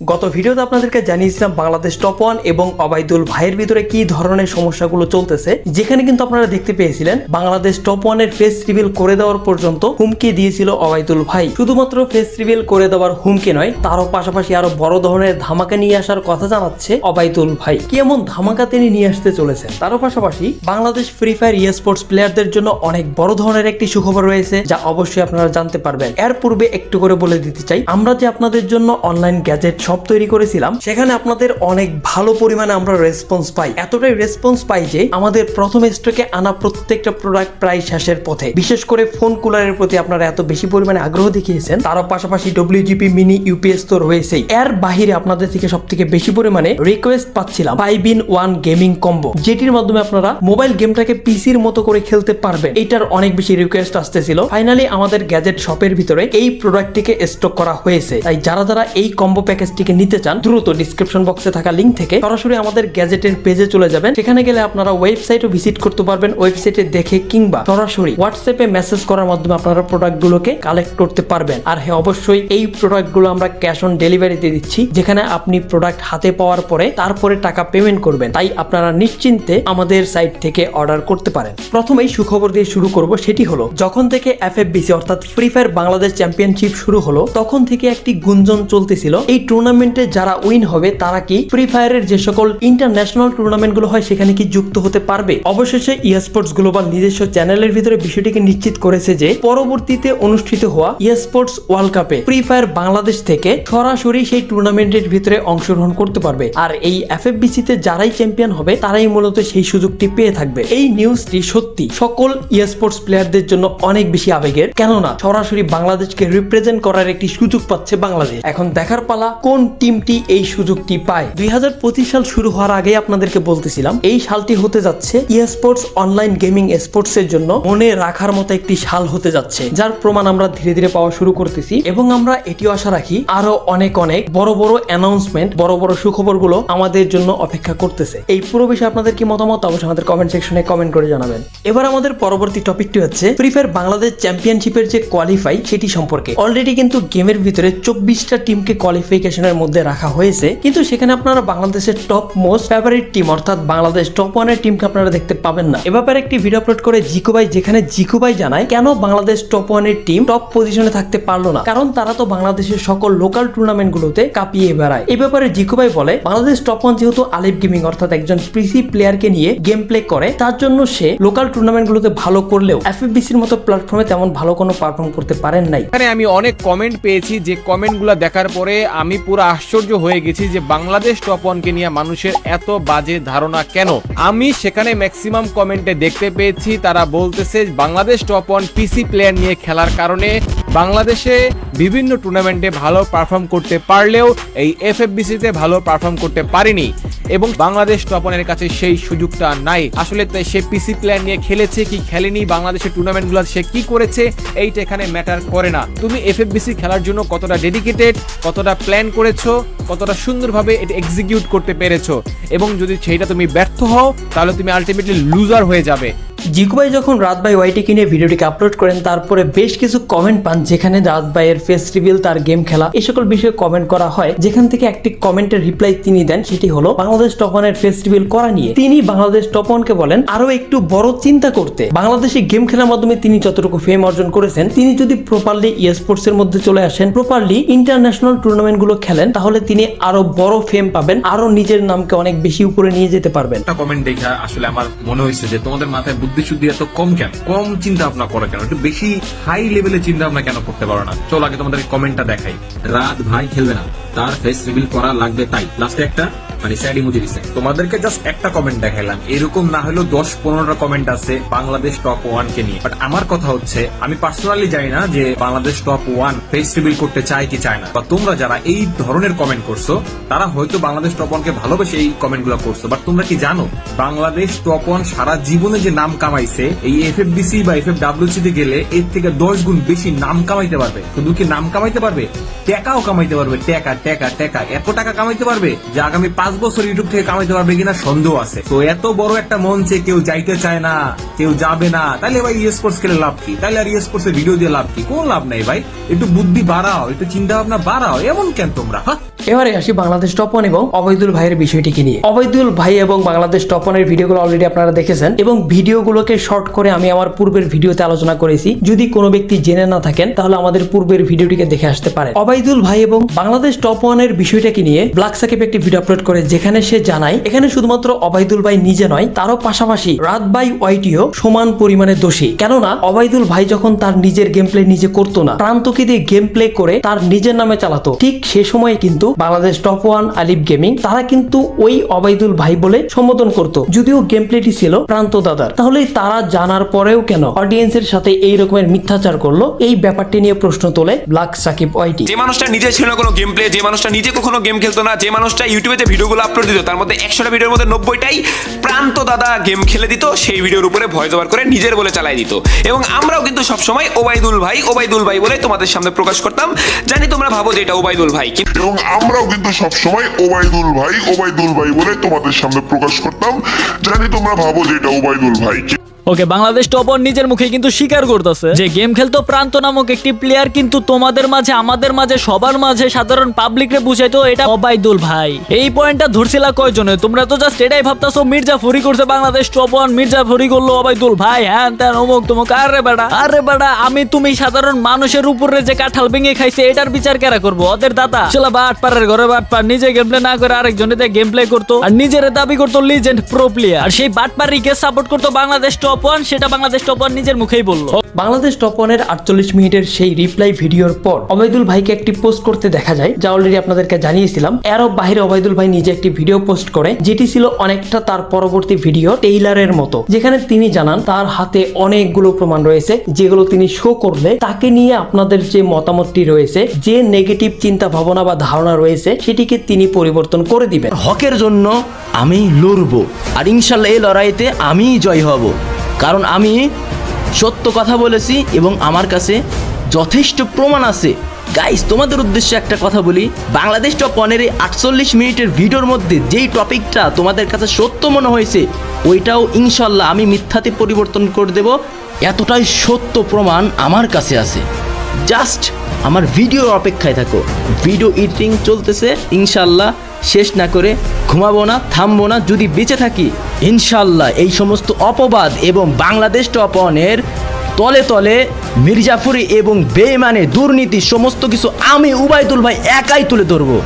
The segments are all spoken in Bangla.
গত ভিডিওতে আপনাদেরকে জানিয়েছিলাম বাংলাদেশ টপ ওয়ান এবং অবাইদুল ভাইয়ের ভিতরে কি ধরনের সমস্যাগুলো চলতেছে। যেখানে কিন্তু আপনারা দেখতে পেয়েছিলেন, বাংলাদেশ টপ ওয়ানের ফেস রিভিল করে দেওয়ার পর্যন্ত হুমকি দিয়েছিল অবাইদুল ভাই। শুধুমাত্র ফেস রিভিল করে দেওয়ার হুমকি নয়, তারও পাশাপাশি আরও বড় ধরনের ধামাকা নিয়ে আসার কথা জানাচ্ছে অবাইদুল ভাই। কি এমন ধামাকা তিনি নিয়ে আসতে চলেছেন? তারও পাশাপাশি Bangladesh free fire esports প্লেয়ারদের জন্য অনেক বড় ধরনের একটি সুখবর রয়েছে, যা অবশ্যই আপনারা জানতে পারবেন। এর পূর্বে একটু করে বলে দিতে চাই, আমরা যে আপনাদের জন্য অনলাইন গ্যাজেট শপ তৈরি করেছিলাম, সেখানে আপনাদের অনেক ভালো পরিমাণে আমরা রেসপন্স পাই। এতটাই রেসপন্স পাই যে আমাদের প্রথম স্টকে আনা প্রত্যেকটা প্রোডাক্ট প্রায় শেষের পথে। বিশেষ করে ফোন কুলারের প্রতি আপনারা এত বেশি পরিমাণে আগ্রহ দেখিয়েছেন, তারও পাশাপাশি ডব্লিউজিপি মিনি ইউপিএস তো রয়েছেই। এর বাহিরে আপনাদের থেকে সব থেকে বেশি পরিমাণে রিকোয়েস্ট পাচ্ছিলাম five in one gaming combo যেটির মাধ্যমে আপনারা মোবাইল গেমটাকে পিসির মতো করে খেলতে পারবেন। এটার অনেক বেশি রিকোয়েস্ট আসতেছিল। ফাইনালি আমাদের গ্যাজেট শপের ভিতরে এই প্রোডাক্টটিকে স্টক করা হয়েছে। তাই যারা যারা এই কম্বো প্যাকেজটিকে নিতে চান, দ্রুত ডিসক্রিপশন বক্সে থাকা লিঙ্ক থেকে সরাসরি আমাদের গ্যাজেটের পেজে চলে যাবেন। সেখানে গেলে আপনারা ওয়েবসাইটও ভিজিট করতে পারবেন ওয়েবসাইটে দেখে কিংবা সরাসরি হোয়াটসঅ্যাপে মেসেজ করার মাধ্যমে আপনারা প্রোডাক্টগুলোকে কালেক্ট করতে পারবেন। আর হ্যাঁ অবশ্যই এই প্রোডাক্টগুলো আমরা ক্যাশ অন ডেলিভারিতে দিচ্ছি, যেখানে আপনি প্রোডাক্ট হাতে পাওয়ার পরে তারপরে টাকা পেমেন্ট করবেন। তাই আপনারা নিশ্চিন্তে আমাদের সাইট থেকে অর্ডার করতে পারেন। প্রথমেই সুখবর দিয়ে শুরু করব, সেটি হলো, যখন থেকে এফএফবিসি অর্থাৎ ফ্রি ফায়ার বাংলাদেশ চ্যাম্পিয়নশিপ শুরু হলো, তখন থেকে একটি গুঞ্জন চলতেছিল। এই টুর্নামেন্টে যারা উইন হবে, তারা কি ফ্রি ফায়ারের যে সকল ইন্টারন্যাশনাল টুর্নামেন্টগুলো হয়, সেখানে কি যুক্ত হতে পারবে? অবশেষে স্পোর্টস গ্লোবাল নিজস্ব চ্যানেলের ভিতরে বিষয়টিকে নিশ্চিত করেছে যে, পরবর্তীতে অনুষ্ঠিত হওয়া স্পোর্টস ওয়ার্ল্ড কাপে ফ্রি ফায়ার বাংলাদেশ থেকে সরাসরি সেই টুর্নামেন্টের ভিতরে অংশগ্রহণ করতে পারবে। আর এই এফএফবিসি তে যারাই চ্যাম্পিয়ন হবে, তারাই মূলত সেই সুযোগটি পেয়ে থাকবে। এই নিউজটি সত্যি সকল স্পোর্টস প্লেয়ারদের জন্য অনেক বেশি আবেগের। কেননা, সরাসরি বাংলাদেশকে রিপ্রেজেন্ট করার একটি সুযোগ পাচ্ছে বাংলাদেশ। এখন দেখার পালা কোন টিমটি এই সুযোগটি পায়? দুই হাজার পঁচিশ সাল শুরু হওয়ার আগে আপনাদেরকে বলতেছিলাম, এই সালটি হতে যাচ্ছে স্পোর্টস অনলাইন গেমিং স্পোর্টস এর জন্য মনে রাখার মতো একটি সাল হতে যাচ্ছে, যার প্রমাণ আমরা ধীরে ধীরে পাওয়া শুরু করতেছি এবং আমরা এটিও আশা রাখি আরও অনেক অনেক বড় বড় অ্যানাউন্সমেন্ট বড় বড় সুখবরগুলো আমাদের জন্য অপেক্ষা করতেছে। এই পুরো বিষয়ে আপনাদের কি মতামত? অবশ্যই আমাদের কমেন্ট সেকশনে কমেন্ট করে জানাবেন। এবার আমাদের পরবর্তী টপিকটি হচ্ছে ফ্রি ফায়ার বাংলাদেশ চ্যাম্পিয়নশিপের যে কোয়ালিফাই সেটি সম্পর্কে। অলরেডি কিন্তু গেমের ভিতরে চব্বিশটা টিমকে কোয়ালিফিকেশনের মধ্যে রাখা হয়েছে। কিন্তু সেখানে আপনারা বাংলাদেশের টপ মোস্ট ফেভারিট টিম অর্থাৎ বাংলাদেশ টপ ওয়ানের টিমকে আপনারা দেখতে পাবেন না। এ ব্যাপারে একটি ভিডিও আপলোড করে জিকুবাই, যেখানে জিকুবাই জানায়, কেন বাংলাদেশ টপ ওয়ানের টিম টপ পজিশনে থাকতে পারল না? কারণ তারা তো বাংলাদেশের সকল লোকাল টুর্নামেন্ট গুলোতে কাঁপিয়ে বেড়ায়। এই ব্যাপারে জিকুবাই বলে, বাংলাদেশ টপ ওয়ান যেহেতু আলিফ গেমিং, অর্থাৎ একজন পিসি প্লেয়ারকে নিয়ে গেম প্লে করে, তার জন্য সে লোকাল টুর্নামেন্ট গুলোতে ভালো করলেও এফএফবিসির মতো প্ল্যাটফর্মে তেমন ভালো কোনো পারফর্ম করতে পারেন নাই। আমি অনেক কমেন্ট পেয়েছি, যে কমেন্ট কমেন্টগুলো দেখার পরে আমি পুরো আশ্চর্য হয়ে গেছি যে বাংলাদেশ টপ ওয়ানকে নিয়ে মানুষের এত বাজে ধারণা কেন? আমি সেখানে ম্যাক্সিমাম কমেন্টে দেখতে পেয়েছি, তারা বলতেছে Bangladesh top one PC player নিয়ে খেলার কারণে বাংলাদেশে বিভিন্ন টুর্নামেন্টে ভালো পারফর্ম করতে পারলেও এই এফ এফএফবিসিতে ভালো পারফর্ম করতে পারেনি এবং বাংলাদেশ তপনের কাছে সেই সুযোগটা নাই। আসলে সে পিসি প্ল্যান নিয়ে খেলেছে কি খেলেনি, বাংলাদেশের টুর্নামেন্টগুলো সে কি করেছে, এইটা এখানে ম্যাটার করে না। তুমি এফএফবিসি খেলার জন্য কতটা ডেডিকেটেড কতটা প্ল্যান করেছ কতটা সুন্দরভাবে এটা এক্সিকিউট করতে পেরেছ। এবং যদি সেইটা তুমি ব্যর্থ হও, তাহলে তুমি আলটিমেটলি লুজার হয়ে যাবে। জিকুবাই যখন রাত ভাই ওয়াইটিকে নিয়ে ভিডিওটিকে আপলোড করেন, তারপরে বেশ কিছু কমেন্ট পান যেখানে রাত ভাইয়ের ফেস রিভিল তার গেম খেলা, এই সকল বিষয়ে কমেন্ট করা হয়। যেখান থেকে একটি কমেন্টের রিপ্লাই তিনি দেন, সেটি হলো, বাংলাদেশ টপ ওয়ানের ফেস রিভিল করা নিয়ে তিনি বাংলাদেশ টপ ওয়ানকে বলেন আরও একটু বড় চিন্তা করতে। বাংলাদেশে গেম খেলার মাধ্যমে তিনি যতটুকু ফেম অর্জন করেছেন, তিনি যদি প্রপারলি স্পোর্টস এর মধ্যে চলে আসেন প্রপারলি ইন্টারন্যাশনাল টুর্নামেন্টগুলো খেলেন, তাহলে তিনি আরও বড় ফেম পাবেন, আরও নিজের নামকে অনেক বেশি উপরে নিয়ে যেতে পারবেন। একটা কমেন্ট দেখা আসলে আমার মনে হয়েছে যে তোমাদের মাথায় বুদ্ধি শুদ্ধি এত কম কেন? কম চিন্তা ভাবনা করে কেন? একটু বেশি হাই লেভেলে চিন্তা ভাবনা কেন করতে পারো না? চলো আগে তোমাদের কমেন্টটা দেখাই। রাত ভাই খেলবে না। তার ফেস রিভিল করা লাগবে তাই। লাস্টে একটা মানে স্যাড ইমোজি দিছে। তোমাদেরকে জাস্ট একটা কমেন্ট দেখাইলাম। এরকম না হলেও দশ পনেরোটা কমেন্ট আছে বাংলাদেশ টপ ওয়ান কে নিয়ে। বাট আমার কথা হচ্ছে, আমি পার্সোনালি জানি না যে Bangladesh top one face reveal করতে চায় কি চায় না। বা তোমরা যারা এই ধরনের কমেন্ট করছ, তারা হয়তো বাংলাদেশ টপ ওয়ান কে ভালোবেসে এই কমেন্টগুলো করছ। বাট তোমরা কি জানো, বাংলাদেশ টপ ওয়ান সারা জীবনে যে নাম কামাইছে, এই এফ এফ বিসি বা এফ এফ ডাব্লিউসি তে গেলে এর থেকে দশ গুণ বেশি নাম কামাইতে পারবে। শুধু কি নাম কামাইতে পারবে? টাকাও কামাইতে পারবে। টাকা টাকা টাকা। এত টাকা কামাইতে পারবে যে আগামী পাঁচ বছর ইউটিউব থেকে কামাইতে পারবে কিনা সন্দেহ আছে। তো এত বড় একটা মঞ্চে কেউ যাইতে চায় না, কেউ যাবে না তাহলে ভাই ইয়ে স্পোর্টস খেলে লাভ কি? তাহলে আর স্পোর্টস এর ভিডিও দিয়ে লাভ কি? কোন লাভ নাই ভাই। একটু বুদ্ধি বাড়াও, একটু চিন্তা ভাবনা বাড়াও, এমন কেন তোমরা হ্যাঁ? এবারে আসি বাংলাদেশ টপ ওয়ান এবং অবৈদুল ভাইয়ের বিষয়টিকে নিয়ে। অবৈদুল ভাই এবং বাংলাদেশ টপ ওয়ানের ভিডিওগুলো অলরেডি আপনারা দেখেছেন এবং ভিডিওগুলোকে শর্ট করে আমি আমার পূর্বের ভিডিওতে আলোচনা করেছি। যদি কোনো ব্যক্তি জেনে না থাকেন, তাহলে আমাদের পূর্বের ভিডিওটিকে দেখে আসতে পারে অবৈদুল ভাই এবং বাংলাদেশ টপ ওয়ানের বিষয়টাকে নিয়ে ব্ল্যাক সাকিব একটি ভিডিও আপলোড করে, যেখানে সে জানায়, এখানে শুধুমাত্র অবাইদুল ভাই নিজে নয়, তারও পাশাপাশি রাত বাই ওয়াইটিও সমান পরিমাণে দোষী। কেননা অবাইদুল ভাই যখন তার নিজের গেম প্লে নিজে করতো না, প্রান্তকে দিয়ে গেম প্লে করে তার নিজের নামে চালাতো, ঠিক সে সময়ে কিন্তু Bangladesh top one Alif gaming তারা কিন্তু ওই অবাইদুল ভাই বলে সম্বোধন করত। যদিও গেম প্লেটি ছিল প্রান্ত দাদার। তাহলে তারা জানার পরেও কেন অডিয়েন্সের সাথে এই রকমের মিথ্যাচার করল? এই ব্যাপারটি নিয়ে প্রশ্ন তোলে ব্ল্যাক সাকিব ওয়াইটি। যে মানুষটা নিজে ছিল না কোনো গেম প্লে যে মানুষটা নিজে কখনো গেম খেলতো না যে মানুষটা ইউটিউবে যে ভিডিওগুলো আপলোড দিত তার মধ্যে একশোটা ভিডিওর মধ্যে নব্বইটাই প্রান্ত দাদা গেম খেলে দিত সেই ভিডিওর উপরে ভয়েস ওভার করে নিজের বলে চালাই দিত। এবং আমরাও কিন্তু সবসময় ওবায়দুল ভাই ওবায়দুল ভাই বলে তোমাদের সামনে প্রকাশ করতাম। জানি তোমরা ভাবো যে এটা ওবায়দুল ভাই কিন্তু এবং আমরাও কিন্তু সবসময় ওবায়দুল ভাই ওবায়দুল ভাই বলে তোমাদের সামনে প্রকাশ করতাম। জানি তোমরা ভাবো যে এটা ওবায়দুল ভাই। ওকে, বাংলাদেশ টপ ওয়ান নিজের মুখে কিন্তু স্বীকার করতেছে যে গেম খেলতো প্রান্ত নামক একটি প্লেয়ার কিন্তু তোমাদের মাঝে, আমাদের মাঝে, সবার মাঝে সাধারণ পাবলিকরে বুঝাইতো, এটা অবাইদুল ভাই। এই পয়েন্টটা ধরছিলা কয়জনে? তোমরা তো জাস্ট এটাই ভাবতাছো মির্জা ফরি করছে বাংলাদেশ টপ ওয়ান মির্জা ফরি করল অবাইদুল ভাই। হ্যান ত্যান, অমুক তমুক, আরে বেড়া আরে বেড়া, আমি তুমি সাধারণ মানুষের উপরে যে কাঁঠাল ভেঙে খাইছে, এটার বিচার কেরা করব? ওদের দাদা। চলা বাট পারের ঘরে বাট পার নিজে গেম প্লে না করে আরেকজনের গেম প্লে করতো, আর নিজের দাবি করতো লিজেন্ড প্রো প্লেয়ার আর সেই বাট পারিকে সাপোর্ট করতো বাংলাদেশ টপ ওয়ান সেটা বাংলাদেশ টপ ওয়ান নিজের মুখেই বলল। বাংলাদেশ টপ ওয়ানের আটচল্লিশ মিনিটের সেই রিপ্লাই ভিডিওর পর অবৈদুল ভাইকে একটি পোস্ট করতে দেখা যায় যা অলরেডি আপনাদেরকে জানিয়েছিলাম। এরও বাইরে অবৈদুল ভাই নিজে একটি ভিডিও পোস্ট করে যেটি ছিল অনেকটা তার পরবর্তী ভিডিও টেইলারের মতো। যেখানে তিনি জানান তার হাতে অনেকগুলো প্রমাণ রয়েছে যেগুলো তিনি শো করলে তাকে নিয়ে আপনাদের যে মতামতটি রয়েছে যে নেগেটিভ চিন্তা ভাবনা বা ধারণা রয়েছে সেটিকে তিনি পরিবর্তন করে দিবেন। হকের জন্য আমি লড়ব আর ইনশাল্লাহ এই লড়াইতে আমিই জয় হব। কারণ আমি সত্য কথা বলেছি এবং আমার কাছে যথেষ্ট প্রমাণ আছে। গাইস তোমাদের উদ্দেশ্যে একটা কথা বলি। বাংলাদেশ টপ ওয়ানের এই আটচল্লিশ মিনিটের ভিডিওর মধ্যে যেই টপিকটা তোমাদের কাছে সত্য মনে হয়েছে, ওইটাও ইনশাল্লাহ আমি মিথ্যাতে পরিবর্তন করে দেব। এতটাই সত্য প্রমাণ আমার কাছে আছে। জাস্ট আমার ভিডিওর অপেক্ষায় থাকো। ভিডিও এডিটিং চলতেছে, ইনশাল্লাহ। শেষ না করে ঘুমাবো না, থামবো না, যদি বেঁচে থাকি ইনশাল্লাহ এই সমস্ত অপবাদ এবং বাংলাদেশ টপ অনের তলে তলে মির্জাফুরি এবং বেমানে দুর্নীতি সমস্ত কিছু আমি উবায়দুল ভাই একাই তুলে ধরবো।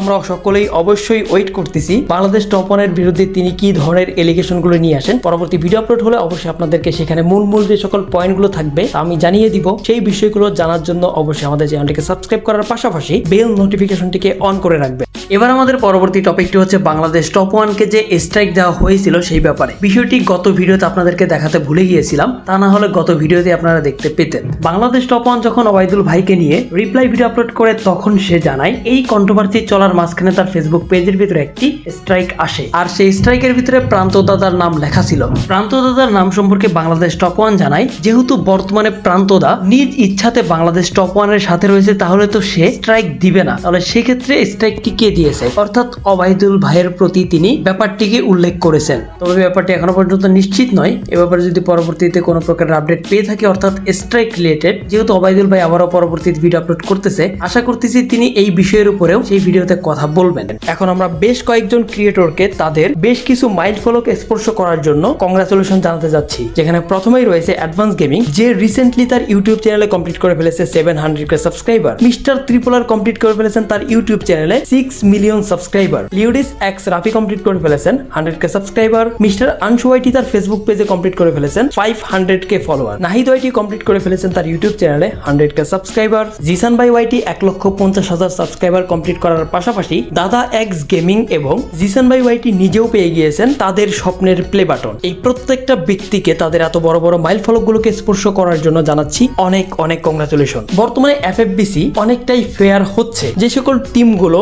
আমরা সকলেই অবশ্যই ওয়েট করতেছি, বাংলাদেশ টপনের বিরুদ্ধে তিনি কি ধরনের এলিগেশনগুলো নিয়ে আসেন? পরবর্তী ভিডিও আপলোড হলে অবশ্যই আপনাদেরকে সেখানে মূল মূল যে সকল পয়েন্টগুলো থাকবে আমি জানিয়ে দিব। সেই বিষয়গুলো জানার জন্য অবশ্যই আমাদের চ্যানেলটিকে সাবস্ক্রাইব করার পাশাপাশি বেল নোটিফিকেশনটিকে অন করে রাখবে এবার আমাদের পরবর্তী টপিকটি হচ্ছে বাংলাদেশ টপ ওয়ানকে যে স্ট্রাইক দেওয়া হয়েছিল সেই ব্যাপারে। বিষয়টি গত ভিডিওতে আপনাদেরকে দেখাতে ভুলে গিয়েছিলাম, তা না হলে গত ভিডিওতে আপনারা দেখতে পেতেন। বাংলাদেশ টপ ওয়ান যখন ওবায়দুল ভাইকে নিয়ে রিপ্লাই ভিডিও আপলোড করে তখন সে জানায়, এই কন্ট্রোভার্সি চলার মাঝখানে তার ফেসবুক পেজের ভিতরে একটি স্ট্রাইক আসে। আর সেই স্ট্রাইকের ভিতরে প্রান্ত দাদার নাম লেখা ছিল। প্রান্ত দাদার নাম সম্পর্কে বাংলাদেশ টপ ওয়ান জানায়, যেহেতু বর্তমানে প্রান্তদা নিজ ইচ্ছাতে বাংলাদেশ টপ ওয়ানের সাথে রয়েছে, তাহলে তো সে স্ট্রাইক দিবে না। তাহলে সেক্ষেত্রে স্ট্রাইকটি কে দিয়েছে। অর্থাৎ অবায়দুল ভাইয়ের প্রতি তিনি ব্যাপারটিকে উল্লেখ করেছেন। তবে ব্যাপারটি এখনও পর্যন্ত নিশ্চিত নয়। এ ব্যাপারে যদি পরবর্তীতে কোনো প্রকারের আপডেট পেয়ে থাকি, অর্থাৎ স্ট্রাইক রিলেটেড যেহেতু অবায়দুল ভাই আবারও পরবর্তীতে ভিডিও আপলোড করতেছে, আশা করতেছি তিনি এই বিষয়ের উপরেও সেই ভিডিওতে কথা বলবেন। এখন আমরা বেশ কয়েকজন ক্রিয়েটরকে তাদের বেশ কিছু মাইল ফলক স্পর্শ করার জন্য কংগ্রাচুলেশন জানাতে যাচ্ছি। যেখানে প্রথমেই রয়েছে অ্যাডভান্স গেমিং যে রিসেন্টলি তার ইউটিউব চ্যানেলে কমপ্লিট করে ফেলেছে seven hundred K subscriber mister ত্রিপুলার complete করে ফেলেছেন তার ইউটিউব চ্যানেলে সিক্স মিলিয়ন সাবস্ক্রাইবার লিউডিস এক্স রাফি কমপ্লিট করে ফেলেছেন hundred K subscriber mister Anshu YT তার ফেসবুক পেজে কমপ্লিট করে ফেলেছেন five hundred K follower Nahid YT complete করে ফেলেছেন তার ইউটিউব চ্যানেলে hundred K subscriber Zisan by YT এক লক্ষ পঞ্চাশ হাজার সাবস্ক্রাইবার কমপ্লিট করার পাশাপাশি দাদা এক্স গেমিং এবং জিসান বাই ওয়াইটি নিজেও পেয়ে গিয়েছেন তাদের স্বপ্নের প্লে বাটন এই প্রত্যেকটা ব্যক্তিকে তাদের এত বড় বড় মাইল ফলকগুলোকে স্পর্শ করার জন্য জানাচ্ছি অনেক অনেক কংগ্রাচুলেশন বর্তমানে এফএফবিসি অনেকটাই ফেয়ার হচ্ছে। যে সকল টিমগুলো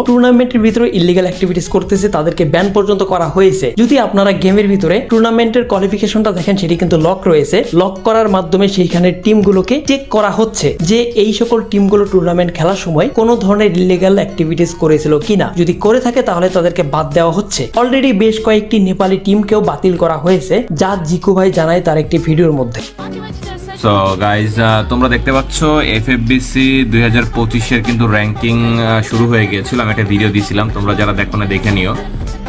টুর্নামেন্টের ভিতরে ইলিগাল অ্যাক্টিভিটিস করতেছে, তাদেরকে ব্যান পর্যন্ত করা হয়েছে। যদি আপনারা গেমের ভিতরে টুর্নামেন্টের কোয়ালিফিকেশনটা দেখেন, সেটি কিন্তু লক রয়েছে। লক করার মাধ্যমে সেইখানে টিমগুলোকে চেক করা হচ্ছে যে এই সকল টিমগুলো টুর্নামেন্ট খেলার সময় কোনো ধরনের ইলিগাল অ্যাক্টিভিটিস করেছিল কিনা। যদি করে থাকে, তাহলে তাদেরকে বাদ দেওয়া হচ্ছে। অলরেডি বেশ কয়েকটি নেপালি টিমকেও বাতিল করা হয়েছে, যা জিকু ভাই জানায় তার একটি ভিডিওর মধ্যে। সো গাইজ তোমরা দেখতে পাচ্ছ এফ এফ বিসি দুই হাজার পঁচিশের কিন্তু র্যাঙ্কিং শুরু হয়ে গিয়েছিল। আমি একটা ভিডিও দিয়েছিলাম তোমরা যারা দেখো না, দেখে নিও।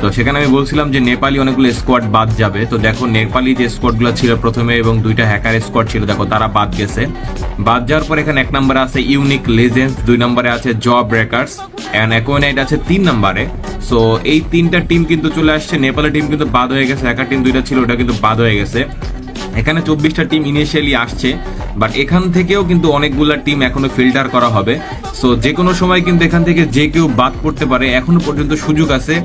তো সেখানে আমি বলছিলাম যে নেপালি অনেকগুলো স্কোয়াড বাদ যাবে। তো দেখো, নেপালি যে স্কোয়াডগুলো ছিল প্রথমে এবং দুইটা হ্যাকার স্কোয়াড ছিল, দেখো, তারা বাদ গেছে। বাদ যাওয়ার পর এখানে এক নম্বরে আছে ইউনিক লেজেন্ড দুই নম্বরে আছে জব ব্রেকার্স অ্যান্ড একোনাইট আছে তিন নম্বরে। সো এই তিনটা টিম কিন্তু চলে আসছে। নেপালের টিম কিন্তু বাদ হয়ে গেছে হ্যাকার টিম দুইটা ছিল, ওটা কিন্তু বাদ হয়ে গেছে। এখানে চব্বিশটা টিম ইনিশিয়ালি আসছে। বাট এখান থেকেও কিন্তু অনেকগুলা টিম এখনও ফিল্টার করা হবে। সো যে কোনো সময় কিন্তু এখান থেকে যে কেউ বাদ পড়তে পারে, এখনও পর্যন্ত সুযোগ আছে।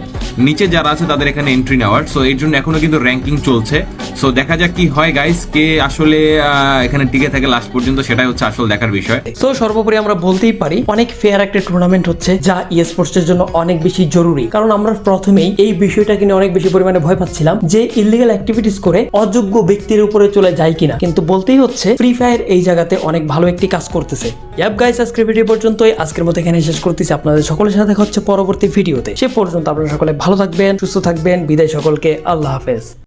নিচে যারা আছে, তাদের এখানে এন্ট্রি নেওয়ার। সো এর জন্য এখনও কিন্তু র্যাঙ্কিং চলছে। সো দেখা যাক কি হয় গাইস কে আসলে এখানে টিকে থাকে লাস্ট পর্যন্ত, সেটাই হচ্ছে আসল দেখার বিষয়। তো সর্বোপরি আমরা বলতেই পারি, অনেক ফেয়ার একটা টুর্নামেন্ট হচ্ছে যা ই স্পোর্টস জন্য অনেক বেশি জরুরি। কারণ আমরা প্রথমেই এই বিষয়টাকে নিয়ে অনেক বেশি পরিমাণে ভয় পাচ্ছিলাম যে ইলিগাল অ্যাক্টিভিটিস করে অযোগ্য ব্যক্তির উপরে চলে যায় কিনা। কিন্তু বলতেই হচ্ছে ফ্রি ফায়ার এই জায়গাতে অনেক ভালো একটি কাজ করতেছে। অ্যাপ গাইস আজকের ভিডিও পর্যন্তই। আজকের মতো এখানে শেষ করতেছি। আপনাদের সকলের সাথে হচ্ছে পরবর্তী ভিডিওতে সে পর্যন্ত আপনারা সকলে ভালো থাকবেন, সুস্থ থাকবেন। বিদায় সকলকে। আল্লাহ হাফেজ।